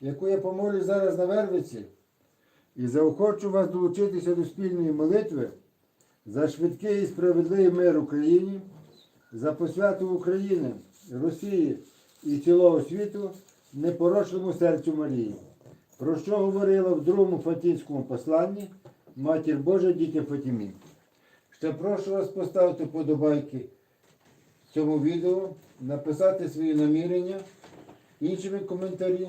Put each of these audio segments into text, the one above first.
яку я помолю зараз на Вервиці, і заохочу вас долучитися до спільної молитви за швидкий і справедливий мир Україні, за посвяту України, Росії і цілого світу непорочному серцю Марії, про що говорила в другому Фатінському посланні Матір Божа дітям Фатімі. Ще прошу вас поставити подобайки цьому відео, написати свої намірення, іншими коментарі,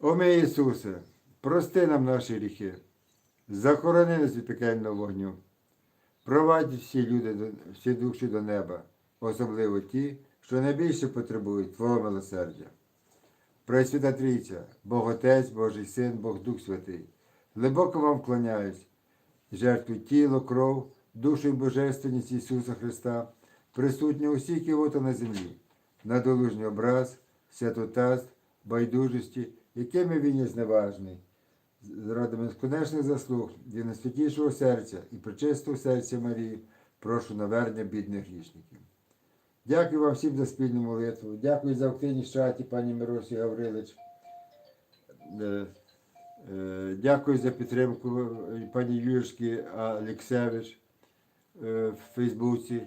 О мій Ісусе, прости нам наші гріхи, захорони нас від пекельного вогню, провадь всі люди, всі душі до неба, особливо ті, що найбільше потребують Твого милосердя. Пресвята Трійця, Бог Отець, Божий Син, Бог Дух Святий, глибоко вам вклоняюсь, жертву тіло, кров, душу і божественність Ісуса Христа, присутня усіх кивота на землі, надолужній образ, святотатств, байдужості, якими він є зневажний, заради безконечних заслуг від найсвятішого серця і причистого серця Марії, прошу навернення бідних грішників. Дякую вам всім за спільну молитву. Дякую за активність в чаті, пані Миросі Гаврилич. Е, е, Дякую за підтримку е, пані Юрські Алексевич в Фейсбуці.